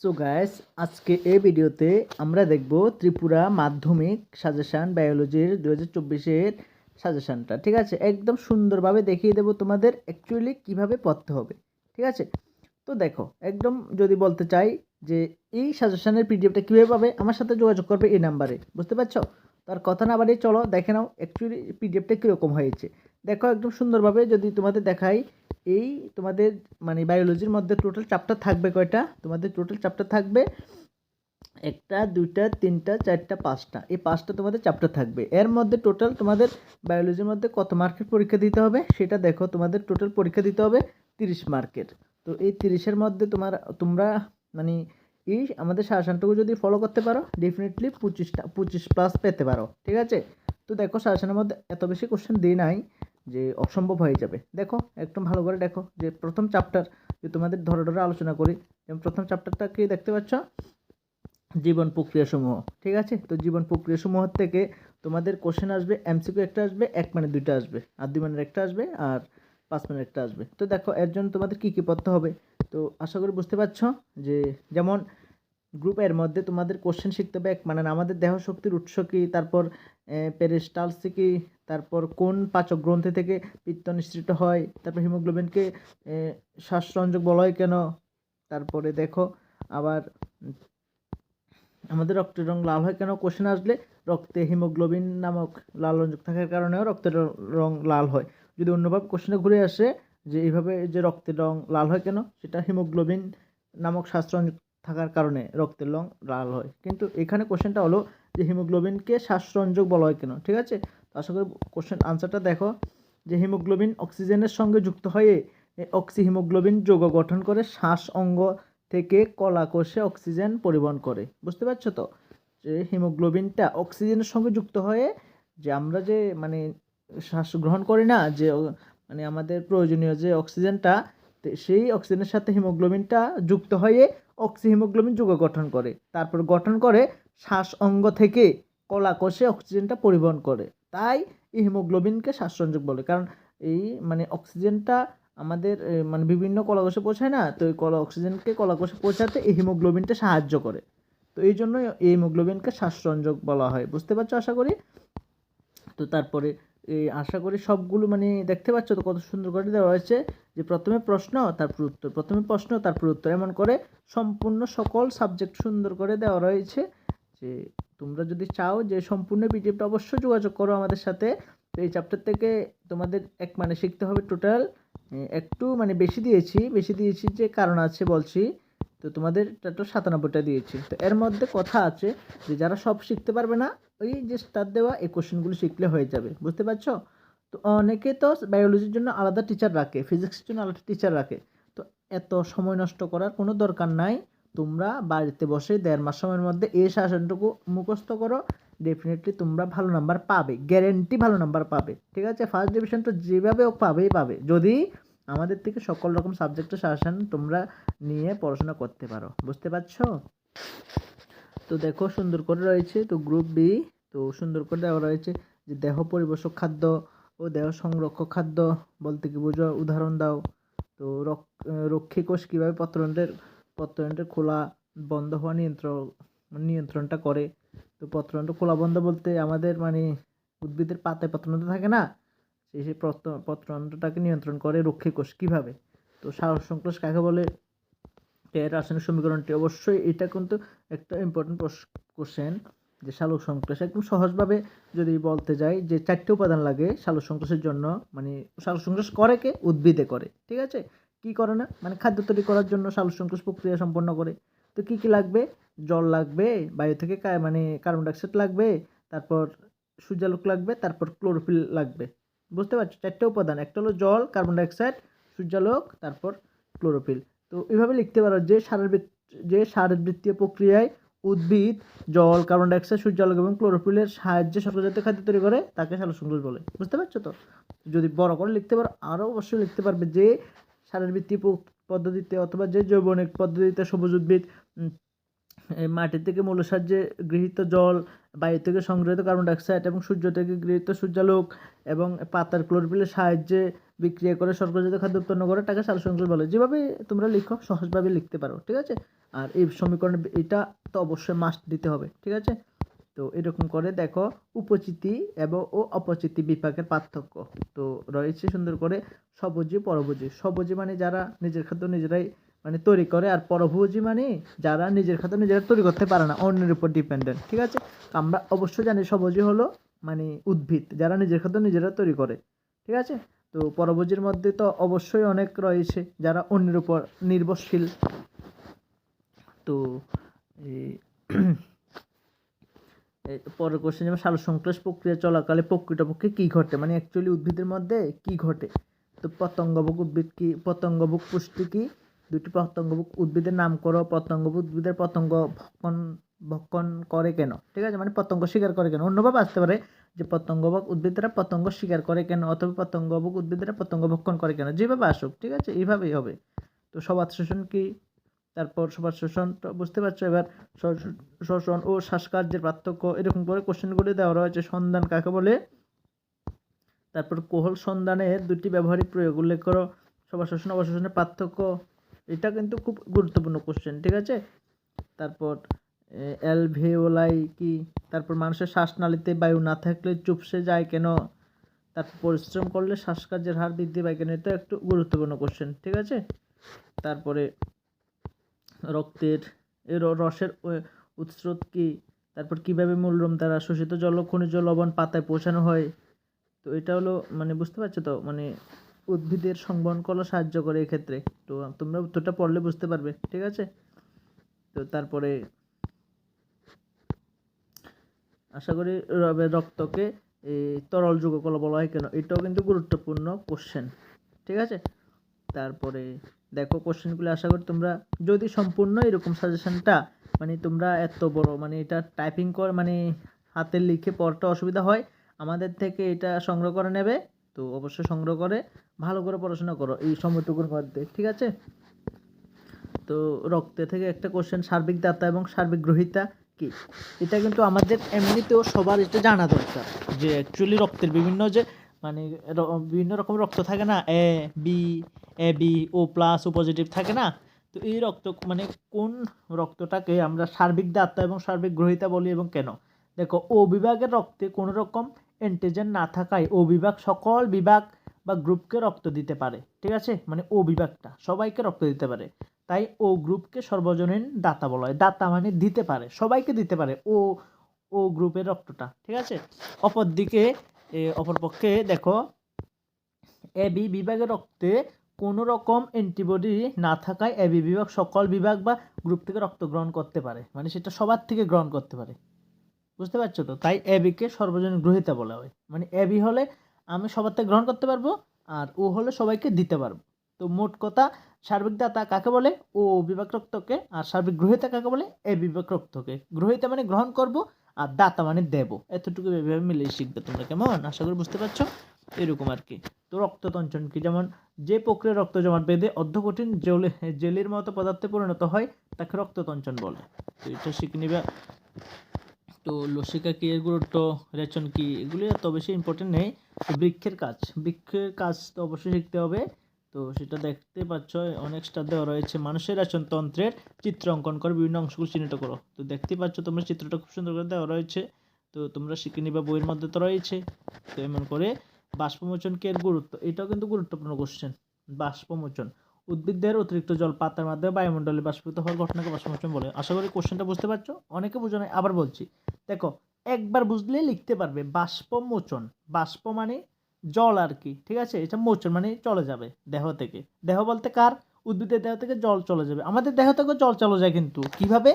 So guys আজকে এই ভিডিওতে আমরা দেখব ত্রিপুরা মাধ্যমিক সাজেশান বায়োলজির দু হাজার চব্বিশের সাজেশানটা, ঠিক আছে? একদম সুন্দরভাবে দেখিয়ে দেবো তোমাদের অ্যাকচুয়ালি কীভাবে পড়তে হবে, ঠিক আছে? তো দেখো, একদম যদি বলতে চাই যে এই সাজেশানের পিডিএফটা কীভাবে পাবে, আমার সাথে যোগাযোগ করবে এই নাম্বারে, বুঝতে পারছ? তার কথা না বাড়িয়ে চলো, দেখে নাও অ্যাকচুয়ালি পিডিএফটা কীরকম হয়েছে। দেখো, একদম সুন্দরভাবে যদি তোমাদের দেখাই এই তোমাদের মানে বায়োলজির মধ্যে টোটাল চ্যাপ্টার থাকবে কয়টা? তোমাদের টোটাল চ্যাপ্টার থাকবে একটা, দুইটা, তিনটা, চারটা, পাঁচটা। এই পাঁচটা তোমাদের চ্যাপ্টার থাকবে। এর মধ্যে টোটাল তোমাদের বায়োলজির মধ্যে কত মার্কের পরীক্ষা দিতে হবে? সেটা দেখো, তোমাদের টোটাল পরীক্ষা দিতে হবে তিরিশ মার্কের তো এই তিরিশের মধ্যে তোমার, তোমরা মানে এই আমাদের সাজেশনটুকু যদি ফলো করতে পারো ডেফিনেটলি পঁচিশটা, পঁচিশ প্লাস পেতে পারো। ঠিক আছে? তো দেখো সাজেশনের মধ্যে এত বেশি কোশ্চেন দিই নাই। যে অসম্ভব হয়ে যাবে। দেখো, একদম ভালো করে দেখো যে প্রথম চ্যাপ্টার যে তোমাদের ধরে ধরে আলোচনা করি, যেমন প্রথম চ্যাপ্টারটা কি দেখতে পাচ্ছ? জীবন প্রক্রিয়াসমূহ ঠিক আছে? তো জীবন প্রক্রিয়া প্রক্রিয়াসমূহ থেকে তোমাদের কোশ্চেন আসবে এমসিকিউ একটা আসবে, এক মানে দুইটা আসবে, আর দুই মানের একটা আসবে, আর পাঁচ মানের একটা আসবে। তো দেখো, এর জন্য তোমাদের কী কী পড়তে হবে? তো আশা করি বুঝতে পারছ যে যেমন গ্রুপের মধ্যে তোমাদের কোশ্চেন শিখতে হবে, এক মানে আমাদের দেহ শক্তির উৎস কী, তারপর পেরিস্টালসি তারপর কোন পাচক গ্রন্থি থেকে পিত্ত নিঃসৃত হয়? তারপর হিমোগ্লোবিনকে শ্বাসরঞ্জক বলা হয় কেন? তারপরে দেখো, আবার, আমাদের রক্তের রং লাল হয় কেন? কোশ্চেন আসলে, রক্তে হিমোগ্লোবিন নামক লাল রঞ্জক থাকার কারণেও রক্তের রং লাল হয়। যদি অন্যভাবে কোশ্চেনে ঘুরে আসে, যে এইভাবে যে রক্তের রং লাল হয় কেন? সেটা হিমোগ্লোবিন নামক শ্বাসরঞ্জক থাকার কারণে রক্তের রং লাল হয়। কিন্তু এখানে কোশ্চেনটা হলো যে হিমোগ্লোবিনকে শ্বাসরঞ্জক বলা হয় কেন? ঠিক আছে? আশা করি কোশ্চেন আনসারটা দেখো। যে হিমোগ্লোবিন অক্সিজেনের সঙ্গে যুক্ত হয়ে অক্সি হিমোগ্লোবিন যৌগ গঠন করে শ্বাস অঙ্গ থেকে কলা কোষে অক্সিজেন পরিবহন করে। বুঝতে পারছ তো? যে হিমোগ্লোবিনটা অক্সিজেনের সঙ্গে যুক্ত হয়ে যে আমরা যে মানে শ্বাস গ্রহণ করি না, যে মানে আমাদের প্রয়োজনীয় যে অক্সিজেনটা সেই অক্সিজেনের সাথে হিমোগ্লোবিনটা যুক্ত হয়ে অক্সি হিমোগ্লোবিন যৌগ গঠন করে। তারপর গঠন করে শ্বাস অঙ্গ থেকে কলা কোষে অক্সিজেনটা পরিবহন করে। তাই এই হিমোগ্লোবিনকে শ্বাসরঞ্জক বলে। কারণ এই মানে অক্সিজেনটা আমাদের মানে বিভিন্ন কলাকোষে পৌঁছায় না, তো এই কলা, অক্সিজেনকে কলাকোষে পৌঁছাতে এই হিমোগ্লোবিনটা সাহায্য করে। তো এই জন্যই এই হিমোগ্লোবিনকে শ্বাসরঞ্জক বলা হয়। বুঝতে পারছ আশা করি? তো তারপরে এই আশা করি সবগুলো মানে দেখতে পাচ্ছ তো কত সুন্দর করে দেওয়া হয়েছে। যে প্রথমে প্রশ্ন, তারপর উত্তর। প্রথমে প্রশ্ন, তারপর উত্তর। এমন করে সম্পূর্ণ সকল সাবজেক্ট সুন্দর করে দেওয়া রয়েছে। যে তোমরা যদি চাও যে সম্পূর্ণ পিডিএফটা অবশ্যই যোগাযোগ করো আমাদের সাথে, তো এই চ্যাপ্টার থেকে তোমাদের এক মানে শিখতে হবে টোটাল একটু মানে বেশি দিয়েছি বেশি দিয়েছি যে কারণ আছে বলছি, তো তোমাদের টোটাল সাতানব্বইটা দিয়েছি। তো এর মধ্যে কথা আছে যে যারা সব শিখতে পারবে না, ওই যে স্টার দেওয়া এই কোশ্চেনগুলো শিখলে হয়ে যাবে, বুঝতে পারছ? তো অনেকে তো বায়োলজির জন্য আলাদা টিচার রাখে ফিজিক্সের জন্য আলাদা টিচার রাখে, তো এত সময় নষ্ট করার কোনো দরকার নাই। তোমরা বাড়িতে বসে দেড় মাস সময়ের মধ্যে এই শাসনটুকু মুখস্থ করো ডেফিনেটলি তোমরা ভালো নাম্বার পাবে গ্যারেন্টি ভালো নাম্বার পাবে, ঠিক আছে? ফার্স্ট ডিভিশন তো যেভাবে হোক পাবেই পাবে, যদি আমাদের থেকে সকল রকম সাবজেক্টের শাসন তোমরা নিয়ে পড়াশোনা করতে পারো, বুঝতে পারছ? তো দেখো সুন্দর করে রয়েছে, তো গ্রুপ বি তো সুন্দর করে দেওয়া রয়েছে যে দেহ পরিবেশক খাদ্য ও দেহ সংরক্ষক খাদ্য বলতে কি বুঝো? উদাহরণ দাও, তো রক্ষী কোষ কীভাবে পত্রন্ত্রের পত্রন্ত্রের খোলা বন্ধ হওয়া নিয়ন্ত্রণ, নিয়ন্ত্রণটা করে। তো পত্রন্ত্র খোলা বন্ধ বলতে আমাদের মানে উদ্ভিদের পাতায় পত্রন্ত্র থাকে না, সেই সেই পত্রন্ত্রটাকে নিয়ন্ত্রণ করে রক্ষী কোষ। কীভাবে? তো সার সংকোষ কাকে বলে? এর রাসায়নিক সমীকরণটি? অবশ্যই এটা কিন্তু একটা ইম্পর্টেন্ট কোশ্চেন যে সালোক সংশ্লেষ একদম সহজভাবে যদি বলতে যাই যে চারটে উপাদান লাগে সালোক সংশ্লেষের জন্য মানে সালোক সংশ্লেষ করে কে? উদ্ভিদে করে। ঠিক আছে? কি করে না? মানে খাদ্য তৈরি করার জন্য সালোক সংশ্লেষ প্রক্রিয়া সম্পন্ন করে। তো কি কি লাগবে? জল লাগবে, বায়ু থেকে মানে কার্বন ডাইঅক্সাইড লাগবে, তারপর সূর্যালোক লাগবে, তারপর ক্লোরোফিল লাগবে। বুঝতে পারছ? চারটে উপাদান, একটা হলো জল কার্বন ডাইঅক্সাইড সূর্যালোক, তারপর ক্লোরোফিল তো এইভাবে লিখতে পারো যে সারের যে শারীরবৃত্তীয় প্রক্রিয়ায় উদ্ভিদ, জল কার্বন ডাইঅক্সাইড সূর্যালোক এবং ক্লোরোফিলের সাহায্যে সকলজাতীয় খাদ্য তৈরি করে, তাকে সালোকসংশ্লেষ বলে। বুঝতে পারছ তো? যদি বড় করে লিখতে পারো আরও অবশ্যই লিখতে পারবে যে শারীরবৃত্তীয় পদ্ধতিতে অথবা যে জৈবনিক পদ্ধতিতে সবুজ উদ্ভিদ মাটি থেকে মূল সাহায্যে গৃহীত জল, বায়ু থেকে সংগৃহীত কার্বন ডাইঅক্সাইড এবং সূর্য থেকে গৃহীত সূর্যালোক এবং পাতার ক্লোরোফিলের সাহায্যে বিক্রিয়া করে সর্বজাত খাদ্য উৎপন্ন করে তাকে সালোকসংশ্লেষ বলে। যেভাবে তোমরা লিখো সহজভাবে লিখতে পারো, ঠিক আছে? আর এই সমীকরণ এটা তো অবশ্যই মাস্ট দিতে হবে, ঠিক আছে? তো এরকম করে দেখো উপচিতি এবং ও অপচিতি বিপাকের পার্থক্য। তো রয়েছে সুন্দর করে সবুজি, পরভোজী। সবুজি মানে যারা নিজের খাদ্য নিজেরাই মানে তৈরি করে আর পরভোজী মানে যারা নিজের খাদ্য নিজেরা তৈরি করতে পারে না, অন্যের উপর ডিপেন্ডেন্ট ঠিক আছে? আমরা অবশ্যই জানি সবজি হলো মানে উদ্ভিদ, যারা নিজের খাদ্য নিজেরা তৈরি করে, ঠিক আছে? তো পরভোজীর মধ্যে তো অবশ্যই অনেক রয়েছে যারা অন্যের উপর নির্ভরশীল। তো এই পরের কোশ্চেন যেমন সালোকসংশ্লেষ প্রক্রিয়া চলাকালে প্রকৃতপক্ষে কী ঘটে? মানে অ্যাকচুয়ালি উদ্ভিদের মধ্যে কি ঘটে? তো পতঙ্গভোগ উদ্ভিদ কি পতঙ্গভোগ পুষ্টি কি? দুটি পতঙ্গভোগ উদ্ভিদের নাম করো পতঙ্গভোগ উদ্ভিদের পতঙ্গ ভক্ষণ ভক্ষণ করে কেন? ঠিক আছে? মানে পতঙ্গ শিকার করে কেন? অন্যভাবে আসতে পারে যে পতঙ্গভোগ উদ্ভিদরা পতঙ্গ শিকার করে কেন? অথবা পতঙ্গভোগ উদ্ভিদরা পতঙ্গ ভক্ষণ করে কেন? যেভাবে আসুক, ঠিক আছে? এইভাবেই হবে। তো সবাত শোষণ কি? তারপর সবার শোষণ বুঝতে পারছ? এবার শোষণ ও শ্বাসকার্যের পার্থক্য এরকম করে কোশ্চেনগুলি দেওয়া রয়েছে। সন্ধান কাকে বলে? তারপর কোহল সন্ধানের দুটি ব্যবহারিক প্রয়োগ, উল্লেখ করো। সবার শোষণ, অবশোষণের পার্থক্য। এটা কিন্তু খুব গুরুত্বপূর্ণ কোশ্চেন ঠিক আছে? তারপর অ্যালভেওলাই কি? তারপর মানুষের শ্বাসনালীতে বায়ু না থাকলে চুপসে যায় কেন? তারপর পরিশ্রম করলে শ্বাসকার্যের হার বৃদ্ধি পায় কেন? এটা একটু গুরুত্বপূর্ণ কোশ্চেন ঠিক আছে? তারপরে রক্তের এর রসের ও- উৎস কি? তারপর কীভাবে মূলরম দ্বারা শোষিত জল খনিজ লবণ পাতায় পৌঁছানো হয়? তো এটা হলো মানে বুঝতে পারছ তো? মানে উদ্ভিদের সংবহন করা সাহায্য করে এক্ষেত্রে? তো তোমরা উত্তরটা পড়লে বুঝতে পারবে, ঠিক আছে? তো তারপরে আশা করি রক্তকে এই তরল যৌগকল বলা হয় কেন? এটাও কিন্তু গুরুত্বপূর্ণ কোশ্চেন ঠিক আছে? তারপরে দেখো কোশ্চেনগুলো আশা করি তোমরা, যদি সম্পূর্ণ এরকম সাজেশনটা মানে তোমরা এত বড় মানে এটা টাইপিং কর মানে হাতে লিখে পড়তে অসুবিধা হয়, আমাদের থেকে এটা সংগ্রহ করে নেবে, তো অবশ্যই সংগ্রহ করে, ভালো করে পড়াশোনা করো, এই সময়টুকুর মধ্যে, ঠিক আছে? তো রক্তে থেকে একটা কোশ্চেন সার্বিক দাতা এবং সার্বিক গ্রহিতা কি? এটা কিন্তু আমাদের এমনিতেও সবার এটা জানা দরকার, যে অ্যাকচুয়ালি রক্তের বিভিন্ন যে মানে বিভিন্ন রকম রক্ত থাকে না? A, B A, B, O plus, O positive থাকে না? তো এই রক্ত মানে কোন রক্তটাকে আমরা সার্বিক দাতা এবং সার্বিক গ্রহিতা বলি এবং কেন? দেখো, ও বিভাগের রক্তে কোনো রকম অ্যান্টিজেন না থাকায় ও বিভাগ সকল বিভাগ বা গ্রুপকে রক্ত দিতে পারে, ঠিক আছে? মানে ও বিভাগটা, সবাইকে রক্ত দিতে পারে। তাই ও গ্রুপকে সর্বজনীন দাতা বলা হয়। দাতা মানে দিতে পারে, সবাইকে দিতে পারে ও ও গ্রুপের রক্তটা, ঠিক আছে? অপরদিকে অপরপক্ষে দেখো, এ, বি বিভাগের রক্তে কোনো রকম অ্যান্টিবডি না থাকায় এ, বি বিভাগ সকল বিভাগ বা গ্রুপ থেকে রক্ত গ্রহণ করতে পারে। মানে সেটা সবার থেকে গ্রহণ করতে পারে। বুঝতে পারছ তো? তাই এ বিকে সর্বজনীন গ্রহিতা বলা হয়। মানে এ, বি হলে আমি সবার থেকে গ্রহণ করতে পারব আর ও হলে সবাইকে দিতে পারব। তো মোট কথা, সার্বিক দাতা কাকে বলে? ও বিভাগ রক্তকে আর সার্বিক গ্রহিতা কাকে বলে? এ বিভাগ রক্তকে। গ্রহিতা মানে গ্রহণ করব আর দাতা মানে দেব। এতটুকু এভাবে মিলিয়ে শিখবে তোমরা, কেমন? আশা করি বুঝতে পারছ? এরকম আর কি। তো রক্ততঞ্চন কি? যেমন যে প্রক্রিয়া রক্ত জমাট বেঁধে অর্ধকঠিন জলে, জেলির মতো পদার্থে পরিণত হয়, তাকে রক্ততঞ্চন বলে। তো এটা শিখে নিবে। তো লসিকা কি এর গুরুত্ব? রেচন কি? এগুলি এত বেশি ইম্পর্টেন্ট নেই। তো বৃক্ষের কাজ। বৃক্ষের কাজ তো অবশ্যই শিখতে হবে। তো সেটা দেখতে পাচ্ছ, অনেক স্টার দেওয়া রয়েছে। মানুষের রেচন তন্ত্রের চিত্র অঙ্কন করে, বিভিন্ন অংশগুলো চিহ্নিত করো। তো দেখতে পাচ্ছ তোমরা চিত্রটা খুব সুন্দর করে দেওয়া রয়েছে। তো তোমরা শিখে নিবা বইয়ের মধ্যে তো রয়েছে। তো এমন করে বাষ্পমোচন কি এর গুরুত্ব? এটাও কিন্তু গুরুত্বপূর্ণ কোশ্চেন বাষ্পমোচন। উদ্ভিদদের অতিরিক্ত জল পাতার মাধ্যমে বায়ুমণ্ডলে বাষ্পীভূত হওয়ার ঘটনাকে বাষ্পমোচন বলে। আশা করি কোশ্চেনটা বুঝতে পারছ? অনেকে বুঝো না আবার বলছি। দেখো, একবার বুঝলে লিখতে পারবে বাষ্পমোচন। বাষ্প মানে জল আর কি, ঠিক আছে? এটা মোচন মানে চলে যাবে দেহ থেকে। দেহ বলতে কার? উদ্ভিদের দেহ থেকে জল চলে যাবে। আমাদের দেহ থেকেও জল চলে যায় কিন্তু। কীভাবে?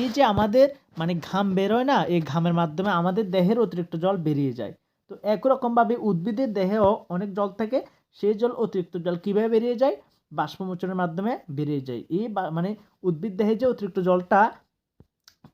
এই যে আমাদের মানে ঘাম বেরোয় না, এই ঘামের মাধ্যমে আমাদের দেহের অতিরিক্ত জল বেরিয়ে যায়। তো একরকমভাবে উদ্ভিদের দেহেও অনেক জল থাকে, সেই জল অতিরিক্ত জল কীভাবে বেরিয়ে যায়? বাষ্পমোচনের মাধ্যমে বেরিয়ে যায়। এই মানে উদ্ভিদ দেহে যে অতিরিক্ত জলটা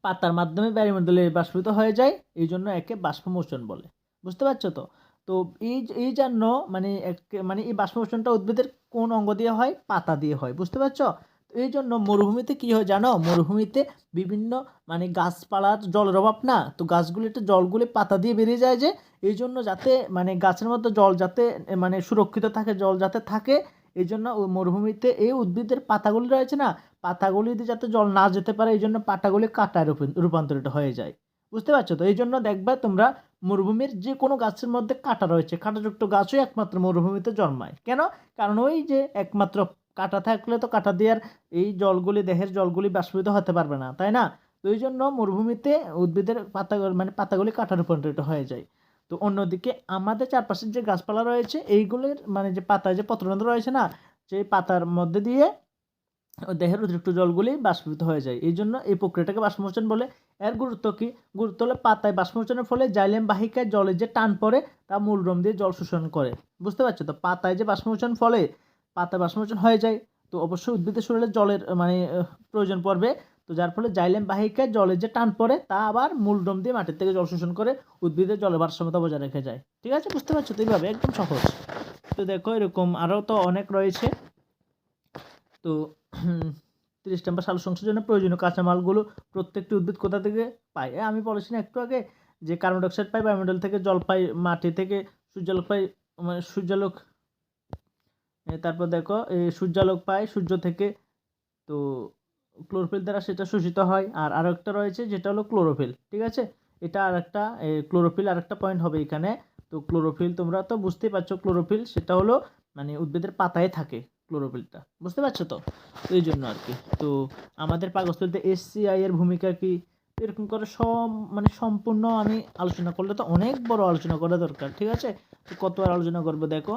পাতার মাধ্যমে বায়ুমণ্ডলে বাষ্পীভূত হয়ে যায়, এই জন্য একে বাষ্পমোচন বলে। বুঝতে পারছ তো? তো এই এই জন্য মানে মানে এই বাষ্পমোচনটা উদ্ভিদের কোন অঙ্গ দিয়ে হয়? পাতা দিয়ে হয়। বুঝতে পারছ? এই জন্য মরুভূমিতে কী হয় জানো? মরুভূমিতে বিভিন্ন মানে গাছপালার জলের অভাব না? তো গাছগুলিতে জলগুলি পাতা দিয়ে বেরিয়ে যায় যে, এই জন্য যাতে মানে গাছের মধ্যে জল যাতে মানে সুরক্ষিত থাকে, জল যাতে থাকে, এই জন্য মরুভূমিতে এই উদ্ভিদের পাতাগুলি রয়েছে না? পাতাগুলিতে যাতে জল না যেতে পারে, এই জন্য পাতাগুলি কাটায় রূপে- রূপান্তরিত হয়ে যায়। বুঝতে পারছ তো? এই জন্য দেখবে তোমরা মরুভূমির যে কোনো গাছের মধ্যে কাঁটা রয়েছে। কাঁটাযুক্ত গাছও একমাত্র মরুভূমিতে জন্মায়। কেন? কারণ ওই যে একমাত্র কাঁটা থাকলে তো কাঁটা দিয়ে এই জলগুলি, দেহের জলগুলি বাষ্পীভূত হতে পারবে না, তাই না? তো এই জন্য মরুভূমিতে উদ্ভিদের পাতা মানে পাতাগুলি কাঁটা রূপান্তরিত হয়ে যায়। তো অন্যদিকে আমাদের চারপাশের যে গাছপালা রয়েছে, এইগুলির মানে যে পাতা যে পত্ররন্ধ্র রয়েছে না সেই পাতার মধ্যে দিয়ে দেহের অতিরিক্ত জলগুলি বাষ্পীভূত হয়ে যায়। এই জন্য এই প্রক্রিয়াটাকে বাষ্পমোচন বলে। এর গুরুত্ব কি? গুরুত্ব হলে পাতায় বাষ্পমোচনের ফলে জাইলেম বাহিকায় জলের যে টান পড়ে, তা মূলরম দিয়ে জল শোষণ করে। বুঝতে পারছ? তো পাতায় যে বাষ্পমোচন ফলে পাতায় বাষ্পমোচন হয়ে যায়, তো অবশ্যই উদ্ভিদের শরীরে জলের মানে প্রয়োজন পড়বে। তো যার ফলে জাইলেম বাহিকায় জলের যে টান পড়ে, তা আবার মূলডোম দিয়ে মাটির থেকে জল শোষণ করে উদ্ভিদের জলের ভারসাম্যতা বজায় রেখে যায়। ঠিক আছে? বুঝতে পারছ? তো এইভাবে একদম সহজ। তো দেখো এরকম আরও তো অনেক রয়েছে। তো তিরিশ নম্বর সাল সংসার জন্য প্রয়োজনীয় কাঁচামালগুলো প্রত্যেকটি উদ্ভিদ কোথা থেকে পায়? আমি বলেছি না একটু আগে যে কার্বন ডাইঅক্সাইড পাই বায়ুমণ্ডল থেকে জল পাই, মাটি থেকে সূর্যালোক পাই মানে সূর্যালোক তারপর দেখো সূর্যালোক পাই, সূর্য থেকে তো ক্লোরোফিল দ্বারা সেটা শোষিত হয়। আর আরও একটা রয়েছে যেটা হলো ক্লোরোফিল ঠিক আছে? এটা আর একটা ক্লোরোফিল আর একটা পয়েন্ট হবে এখানে। তো ক্লোরোফিল তোমরা তো বুঝতেই পারছ ক্লোরোফিল সেটা হলো মানে উদ্ভিদের পাতায় থাকে। ক্লোরোফিলটা বুঝতে পারছ তো? এই জন্য আর কি তো আমাদের পাকস্থলিতে এসসিআই এর ভূমিকা কি? এরকম করে সব মানে সম্পূর্ণ আমি আলোচনা করলে তো অনেক বড় আলোচনা করা দরকার, ঠিক আছে? তো কত আর আলোচনা করব দেখো।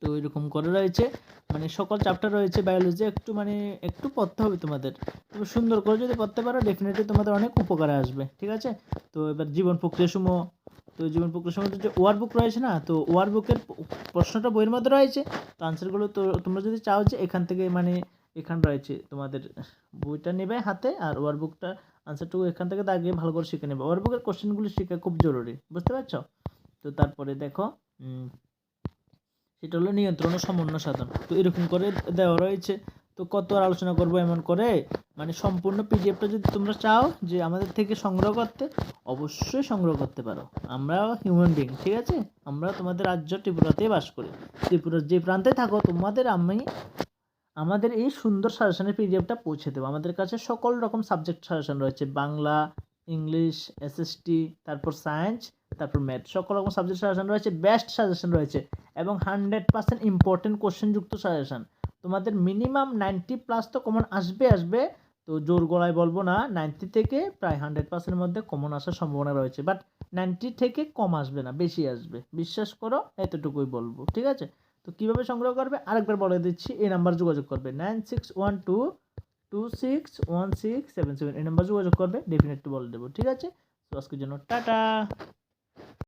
তো এরকম করে রয়েছে। মানে সকল চ্যাপ্টার রয়েছে বায়োলজি একটু মানে একটু পড়তে হবে তোমাদের। তুমি সুন্দর করে যদি পড়তে পারো ডেফিনেটলি তোমাদের অনেক উপকারে আসবে, ঠিক আছে? তো এবার জীবন প্রক্রিয়া সমূহ তো জীবন প্রক্রিয়া সমূহ যে ওয়ার বুক রয়েছে না, তো ওয়ার বুকের প্রশ্নটা বইয়ের মধ্যে রয়েছে। তো আনসারগুলো তো তোমরা যদি চাও যে এখান থেকে মানে এখান রয়েছে, তোমাদের বইটা নেবে হাতে আর ওয়ার বুকটা আনসারটুকু এখান থেকে দাগিয়ে ভালো করে শিখে নেবে। ওয়ার বুকের কোশ্চেনগুলো শেখা খুব জরুরি, বুঝতে পারছ? তো তারপরে দেখো সেটা হলো নিয়ন্ত্রণ ও সমন্বয় সাধন। তো এরকম করে দেওয়া রয়েছে। তো কত আলোচনা করব এমন করে? মানে সম্পূর্ণ পিডিএফটা যদি তোমরা চাও যে আমাদের থেকে সংগ্রহ করতে, অবশ্যই সংগ্রহ করতে পারো। আমরা হিউম্যান বিং ঠিক আছে? আমরা তোমাদের রাজ্য ত্রিপুরাতেই বাস করি। ত্রিপুরার যে প্রান্তে থাকো, তোমাদের আমি আমাদের এই সুন্দর সাজেশনের পিডিএফটা পৌঁছে দেবো। আমাদের কাছে সকল রকম সাবজেক্ট সাজেশন রয়েছে। বাংলা, ইংলিশ এসএসটি তারপর সায়েন্স তারপর ম্যাথ সকল রকম সাবজেক্ট সাজেশন রয়েছে। বেস্ট সাজেশন রয়েছে। এবং হান্ড্রেড পার্সেন্ট ইম্পর্টেন্ট কোশ্চেনযুক্ত সাজেশন তোমাদের মিনিমাম নাইনটি প্লাস তো কমন আসবে আসবে। তো জোর গলায় বলব না নাইনটি থেকে প্রায় হান্ড্রেড পার্সেন্টের মধ্যে কমন আসার সম্ভাবনা রয়েছে। বাট নাইনটি থেকে কম আসবে না, বেশি আসবে। বিশ্বাস করো, এতটুকুই বলব, ঠিক আছে? তো কীভাবে সংগ্রহ করবে? আরেকবার বলে দিচ্ছি, এই নাম্বার যোগাযোগ করবে। Nine six one two two six one six seven seven এই নাম্বার যোগাযোগ করবে ডেফিনেটলি বলে দেবো, ঠিক আছে? তো আজকের জন্য টাটা!